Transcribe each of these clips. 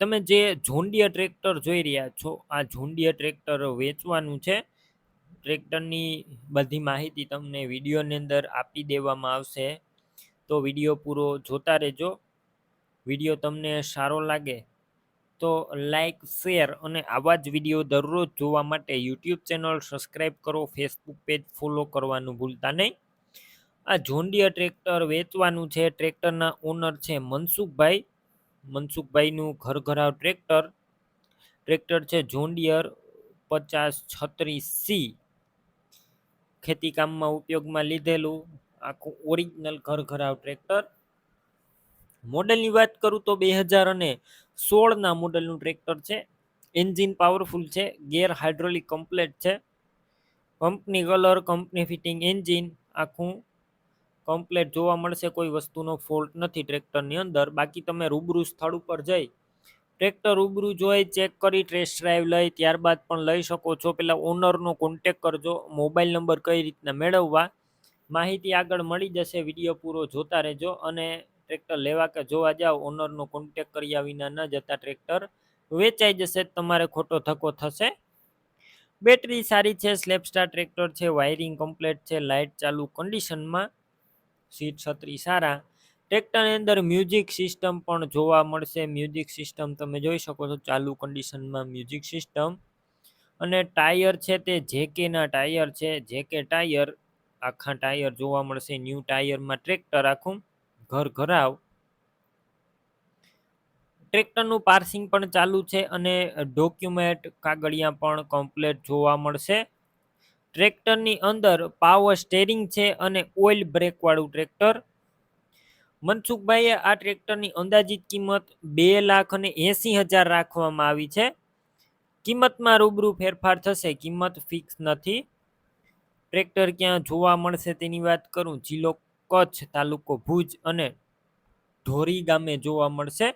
તમે જે John Deere tractor જોઈ રહ્યા છો, આ જોન્ડિયર ટ્રેક્ટર વેચવાનું છે. ટ્રેક્ટરની બધી માહિતી તમને વિડીયોની અંદર આપી દેવામાં આવશે. તો વીડિયો પૂરો જોતા રહેજો. વીડિયો તમને સારો લાગે તો લાઈક, શેર અને આવા જ વીડિયો દરરોજ જોવા માટે યુટ્યુબ ચેનલ સબસ્ક્રાઈબ કરો, ફેસબુક પેજ ફોલો કરવાનું ભૂલતા નહીં. આ જોન્ડિયર ટ્રેક્ટર વેચવાનું છે. ટ્રેક્ટરના ઓનર છે મનસુખભાઈ. મનસુખભાઈનું ઘર ઘરાવ ટ્રેક્ટર. ટ્રેક્ટર છે જોન્ડિયર પચાસ છત્રીસ સી. ખેતીકામમાં ઉપયોગમાં લીધેલું આખું ઓરિજિનલ ઘર ઘરાવ ટ્રેક્ટર. મોડેલની વાત કરું તો બે હજાર અને સોળના મોડેલનું ટ્રેક્ટર છે. એન્જિન પાવરફુલ છે, ગેર હાઇડ્રોલિક કમ્પ્લેટ છે. Company colour, company fitting engine, આખું કમ્પ્લેટ જોવા મળશે, કોઈ વસ્તુનો ફોલ્ટ નથી ટ્રેક્ટરની અંદર. બાકી તમે રૂબરૂ સ્થળ ઉપર જઈ, ટ્રેક્ટર રૂબરૂ જોઈ, ચેક કરી ટેસ્ટ ડ્રાઈવ લઈ, ત્યારબાદ પણ લઈ શકો છો. પેલા ઓનરનો કોન્ટેક કરજો મોબાઈલ નંબર કઈ રીતના મેળવવા, માહિતી આગળ મળી જશે, વીડિયો પૂરો જોતા રહેજો અને ટ્રેક્ટર લેવા કે જોવા જાઓ ઓનરનો કોન્ટેક કર્યા વિના ન જતા ટ્રેક્ટર વેચાઈ જશે, તમારે ખોટો ધક્કો થશે. બેટરી સારી છે સ્લેપસ્ટાર ટ્રેક્ટર છે વાયરિંગ કમ્પ્લેટ છે, લાઇટ ચાલુ કન્ડિશનમાં સીટ છત્રી સારા. ટ્રેક્ટરની અંદર મ્યુઝિક સિસ્ટમ પણ જોવા મળશે. મ્યુઝિક સિસ્ટમ તમે જોઈ શકો છો, ચાલુ કન્ડિશનમાં મ્યુઝિક સિસ્ટમ. અને ટાયર છે તે જેકેના ટાયર છે, જેકે ટાયર, આખા ટાયર જોવા મળશે. ન્યૂ ટાયરમાં ટ્રેક્ટર આખું ઘર ઘરાવ. ટ્રેક્ટરનું પાર્સિંગ પણ ચાલુ છે અને ડોક્યુમેન્ટ કાગળિયા પણ કમ્પ્લેટ જોવા મળશે. ટ્રેક્ટરની અંદર પાવર સ્ટેરિંગ છે અને ઓઇલ બ્રેકવાળું ટ્રેક્ટર. મનસુખભાઈએ આ ટ્રેક્ટરની અંદાજિત કિંમત બે લાખ અને એંસી હજાર રાખવામાં આવી છે. કિંમતમાં રૂબરૂ ફેરફાર થશે, કિંમત ફિક્સ નથી. ટ્રેક્ટર ક્યાં જોવા મળશે તેની વાત કરું, જિલ્લો કચ્છ તાલુકો ભુજ અને ઢોરી ગામે જોવા મળશે.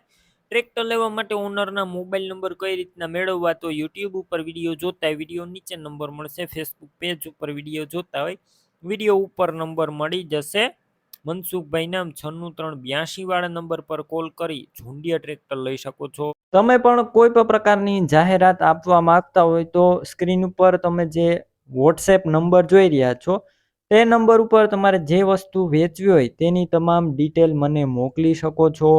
ટ્રેક્ટર લેવા માટે ઓનરના મોબાઈલ નંબર કઈ રીતના મેળવવા તો યુટ્યુબ ઉપર વીડિયો જોતા હોય. વીડિયો નીચે નંબર મળશે ફેસબુક પેજ ઉપર વીડિયો જોતા હોય. વીડિયો ઉપર નંબર મળી જશે. મનસુખભાઈ નામ છન્નું ત્રણ બ્યાસી વાળા નંબર પર કોલ કરી, ઝુંડિયા ટ્રેક્ટર લઈ શકો છો. તમે પણ કોઈ પણ પ્રકારની જાહેરાત આપવા માંગતા હોય તો સ્ક્રીન ઉપર તમે જે વોટ્સએપ નંબર જોઈ રહ્યા છો, તે નંબર ઉપર તમારે જે વસ્તુ વેચવી હોય તેની તમામ ડિટેલ મને મોકલી શકો છો.